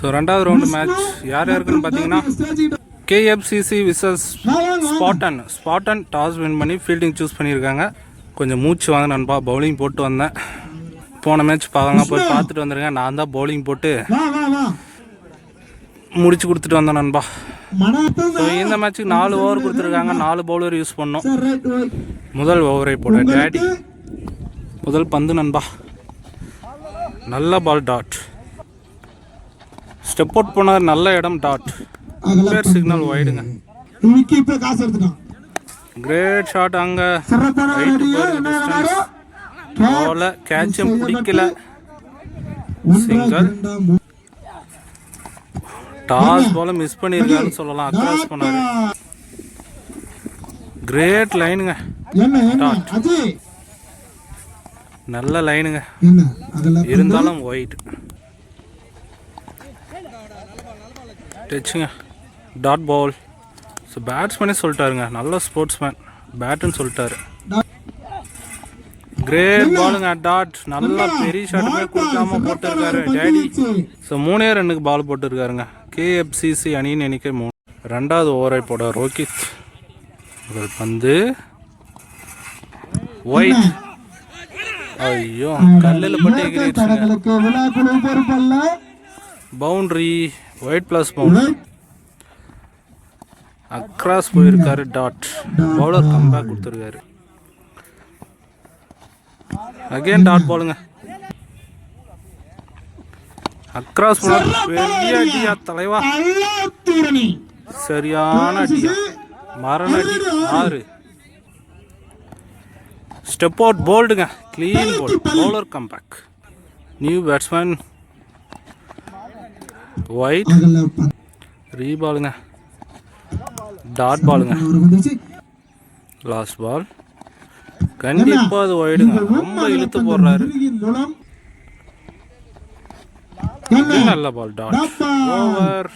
So ரெண்டாவது round match யார் யாருக்குன்னு பார்த்தீங்கன்னா KFCC versus Spartan Spartan toss win பண்ணி ஃபீல்டிங் சூஸ் பண்ணியிருக்காங்க. கொஞ்சம் மூச்சு வாங்க நண்பா பவுலிங் போட்டு வந்தேன். போன மேட்ச் பார்க்கலாம் போய் பார்த்துட்டு வந்துருங்க. நான் தான் பவுலிங் போட்டு முடிச்சு கொடுத்துட்டு வந்தேன் நண்பா. ஸோ இந்த மேட்ச்சுக்கு நாலு ஓவர் கொடுத்துருக்காங்க. நாலு பவுலர் யூஸ் பண்ணோம். முதல் ஓவரை போட டேடி முதல் பந்து நண்பா. நல்ல பால் டாட் ஸ்டெப் அவுட் போனது நல்ல இடம் டாட் பேர் சிக்னல் வைடுங்க கிரேட் ஷாட் அங்க. போல கேட்சும் பிடிக்கல. மூ- டாஸ் போல மிஸ் பண்ணியிருக்காருன்னு சொல்லலாம். அக்ராஸ் பண்ணாரு. கிரேட் லைனுங்க நல்ல லைனுங்க இருந்தாலும் ஒயிட் டச்சுங்க. டாட் பால் ஸோ பேட்ஸ்மேனே சொல்லிட்டாருங்க. நல்ல ஸ்போர்ட்ஸ்மேன் பேட்டுன்னு சொல்லிட்டாரு. கிரேட் பாலுங்க டாட் நல்லா பெரிய ஷாட்டுமே கொடுக்காம போட்டிருக்காரு. டேடி ஸோ மூணே ரன்னுக்கு பால் போட்டிருக்காருங்க. கேஎஃப்சிசி அணியின் எண்ணிக்கை மூணு. ரெண்டாவது ஓவரை போட ரோஹித் முதல் பந்து. ஒயிட் ஐயோ கல்லில் பட்டு boundary white plus boundary across போயிருக்காரு டாட் பவுலர் கம்பேக் கொடுத்துருக்காரு. அகைன் டாட் போலுங்க அக்ராஸ் போலர் பெரிய அடியா தலைவா. சரியான அடியா. மரண அடி. ஆறு. Step out போல்டுங்க clean bowled bowler comeback new batsman white ரீபாலுங்க dot பாலுங்க. லாஸ்ட் பால் கண்டிப்பா அது ஒயிடுங்க ரொம்ப இழுத்து போடுறாரு. நல்ல பால் டாட் ஓவர்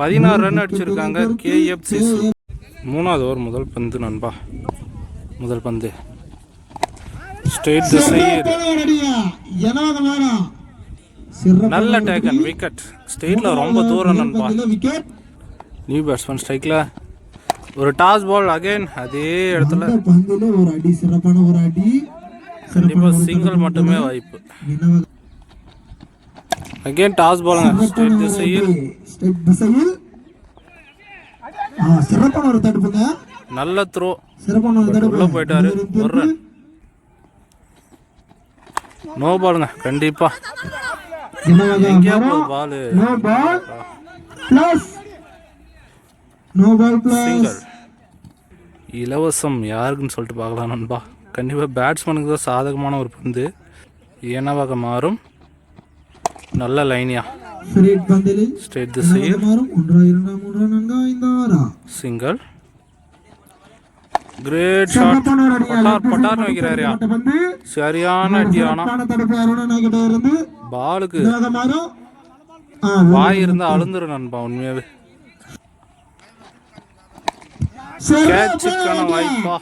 பதினாறு ரன் அடிச்சிருக்காங்க. கேஎஃப்சி மூணாவது ஓவர் முதல் பந்து நண்பா. முதல் பந்து. ஸ்ட்ரெயிட் திசையில் அடியா எனவாக வேணாம் சிறப்பு நல்ல டேக்கன் விக்கெட் ஸ்ட்ரெயிட்ல ரொம்ப தூரம் நண்பா. நியூ பேட்ஸ்மேன் ஸ்ட்ரைக்ல ஒரு டாஸ் பால் அகைன் அதே இடத்துல. ஒரு அடி சிறப்பான ஒரு அடி. கண்டிப்பா சிங்கிள் மட்டுமே வாய்ப்பு. அகைன் டாஸ் பாலுங்க ஸ்ட்ரெயிட் திசையில். ஸ்டெப் திசையில். சிறப்பான ஒரு தடுப்புங்க. நல்ல த்ரோ சிறப்பான ஒரு தடுப்பு உள்ள போயிட்டாரு. ஒரு ரன் நோ பாலுங்க கண்டிப்பா. No ball plus no ball plus single இலவசம் யாருக்குன்னு சொல்லிட்டு பார்க்கலாம் நண்பா. கண்டிப்பாக பேட்ஸ்மேனுக்கு தான் சாதகமான ஒரு பந்து. என்னவாக மாறும். நல்ல லைனியா ஸ்ட்ரெயிட் திசையில் சிங்கிள் கிரேட் ஷாட் அடி பட்டார் அந்த பந்து சரியான இருந்து பாலுக்கு. வாய் இருந்தா அழுந்துரும் நண்பா உண்மையாவே. கேட்சுக்கான. வாய்ப்பா.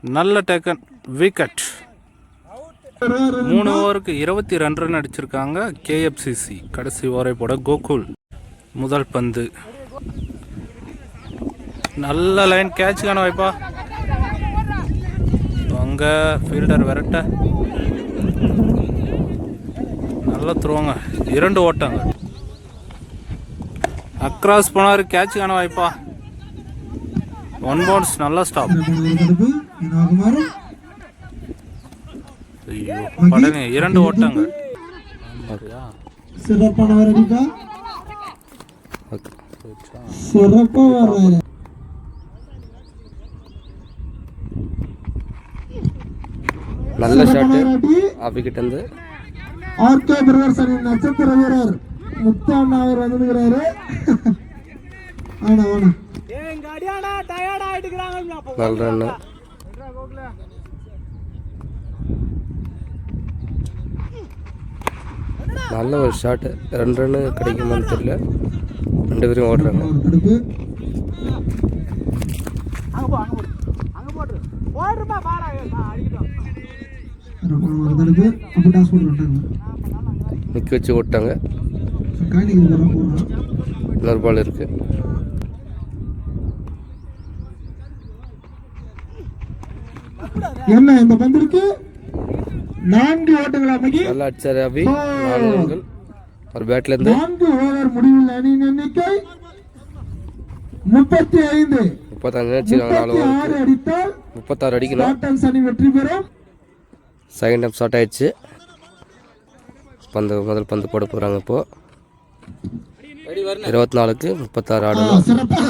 நல்ல டேக்கன் விக்கெட். மூணு ஓவருக்கு இருபத்தி ரெண்டு ரன் அடிச்சிருக்காங்க. கேஎஃப்சிசி கடைசி ஓவரை போட கோகுல். முதல் பந்து. நல்ல லைன் கேட்சுக்கான வாய்ப்பா. அங்க ஃபீல்டர் விரட்ட. நல்ல த்ரோங்க இரண்டு ஓட்டங்க அக்ராஸ் போனாரு கேட்சுக்கான வாய்ப்பா. ஒன் பவுன்ஸ் நல்ல ஸ்டாப் ஐயோ படங்க இரண்டு ஓட்டங்கள். சிறப்பான ஒரு நல்ல ஷாட்டு விக்கெட் வந்து ஆர்கே பிரதர்ஸ் அணியின் நட்சத்திர வீரர் முத்தண்ணா அவர் வந்துருக்கிறாரு ஆனா ஆனா நல்ல ரன்னு நல்ல ஒரு ஷாட்டு ரெண்டு ரன்னு கிடைக்குமான்னு தெரியல. ரெண்டு பேரும் ஓடுறாங்க. ஒரு தடுப்பு சிறப்பான ஒரு தடுப்பு அப்போ டாஸ் போட்டு விட்டாங்க. நிற்க வச்சு ஓட்டாங்க பால் இருக்குது என்ன இந்த பந்திற்கு நான்கு ஓட்டங்கள் அமைக்கி நல்லா அடிச்சாரு அபி நாலு ரன்கள் ஒரு பேட்லேருந்து நான்கு ஓவர் முடிவில் அணியின் எண்ணிக்கை முப்பத்தி ஐந்து. முப்பத்தஞ்சு வச்சுருக்காங்க நாலு முப்பத்தி ஓவருக்கு ஆறு அடித்தால் முப்பத்தாறு ஸ்பாட்டன்ஸ் அணி வெற்றி பெறும். செகண்ட் டைம் ஸ்டார்ட் ஆயிடுச்சு. பந்து முதல் பந்து போட போகிறாங்க இப்போது இருபத்தி நாலுக்கு முப்பத்தாறு ஆ, ஆடணும் சிறப்பான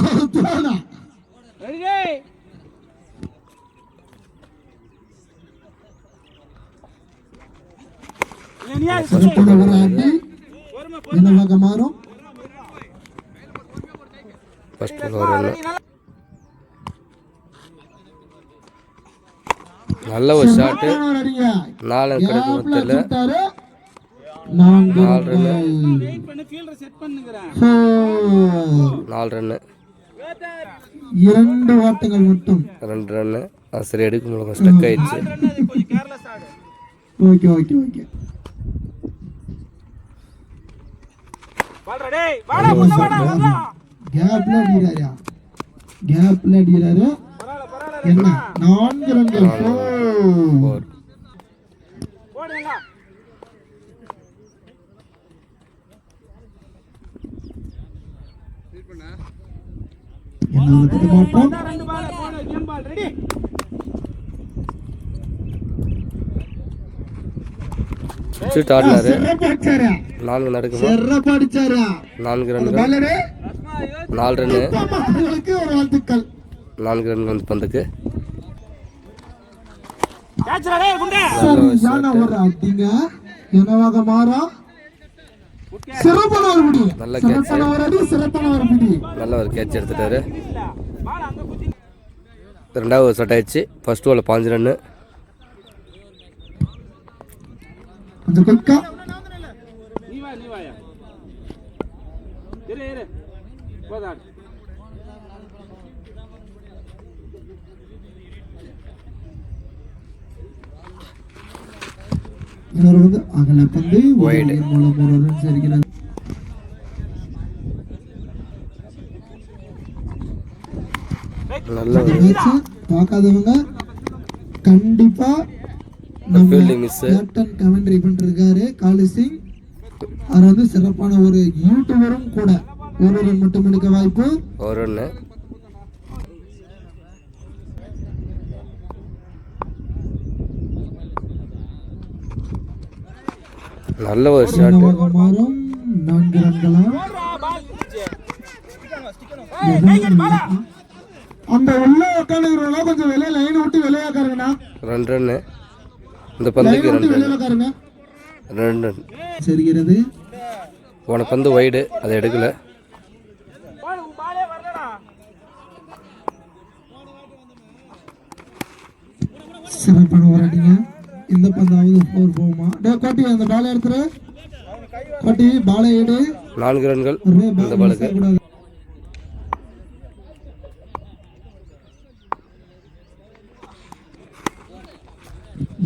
ஒரு நல்ல ஒரு ஷாட்டு நாலு கிடைக்கும் தெரியல நாலு ரன்னு. நாலு ரன்னு இரண்டு ஓட்டங்கள் மட்டும். ரெண்டு ரன்னு அது சரி எடுக்க முடியல ஸ்டக் ஆயிடுச்சு ஓகே ஓகே ஓகே கேப்ல அடிக்கிறாரா? கேப்ல அடிக்கிறாரு? என்ன நான்கு ரன்கள். ஃபோர் என்ன ஆடினாரு நான்கு நடக்குமா சிறப்பா அடிச்சாரா? நான்கு ரன்கள் பாலரு நாலு ஒரு வாழ்த்துக்கள். நான்கு ரன் வந்து பந்துக்கு என்னவாக நல்ல நல்ல ஒரு கேட்ச் எடுத்துட்டாரு. ரெண்டாவது ஸ்டார்ட் ஆயிடுச்சு. ஃபர்ஸ்ட் ஓவரில் பாஞ்சு ரன்னு இன்னொரு வந்து அகல பந்து மூலம் ஒரு ரன் சேர்க்கிறது நல்ல ஒரு மேட்ச் பார்க்காதவங்க கண்டிப்பா நம்ம. கேப்டன் கமெண்ட்ரி பண்ணிருக்காரு. காலி சிங். அவர் வந்து சிறப்பான ஒரு யூடியூபரும் கூட. ஒரு ரன் மட்டும் எடுக்க வாய்ப்பு. ஒரு ரன்னு நல்ல ஒரு என்னவாக மாறும் நான்கு ரன்களா? அந்த உள்ள உட்காந்துக்கிறவங்களா கொஞ்சம் வெளியே லைன் விட்டு வெளியே உட்காருங்கண்ணா ரெண்டு ரன்னு. இந்த பந்துக்கு ரெண்டு ரன் ரெண்டு ரன் சரிகிறது. போன பந்து வைடு அதை எடுக்கல. சிறப்பான ஒரு அடிங்க இந்த பந்தாவது ஃபோர் போகுமா டே கோட்டி அந்த பாலை எடுத்துரு. கோட்டி பாலை எடு. நான்கு ரன்கள் இந்த பால் பாலுக்கு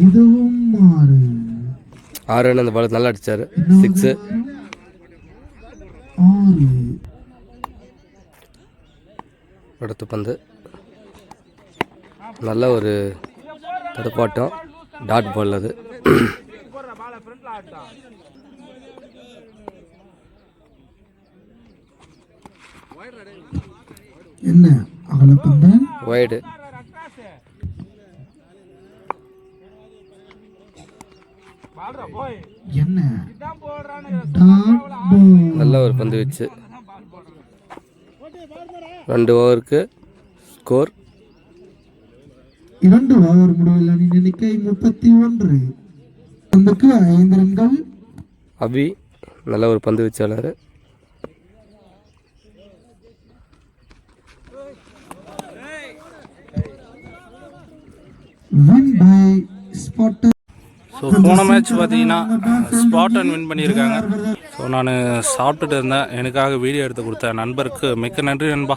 இதுவும் மாறு ஆறு ரன் அந்த பால் நல்லா அடிச்சாரு. சிக்ஸு ஆறு. அடுத்த பந்து. நல்ல ஒரு தடுப்பாட்டம். டாட் பால் அது. என்ன? பந்தன்? வைடு என்ன? நல்ல ஒரு பந்து வச்சு. ரெண்டு ஓவருக்கு ஸ்கோர் இரண்டு ஓவர் முடிவில் அணி எண்ணிக்கை முப்பத்தி ஒன்று. பந்துக்கு ஐந்து ரன்கள். அபி நல்ல ஒரு பந்து வச்சாளர். வின் பை ஸ்பாட்டர் ஸோ போன மேட்ச் பார்த்தீங்கன்னா ஸ்பாட்டன் வின் பண்ணியிருக்காங்க. ஸோ நான் சாப்பிட்டுட்டு இருந்தேன். எனக்காக வீடியோ எடுத்து கொடுத்த நண்பருக்கு மிக்க நன்றி நண்பா.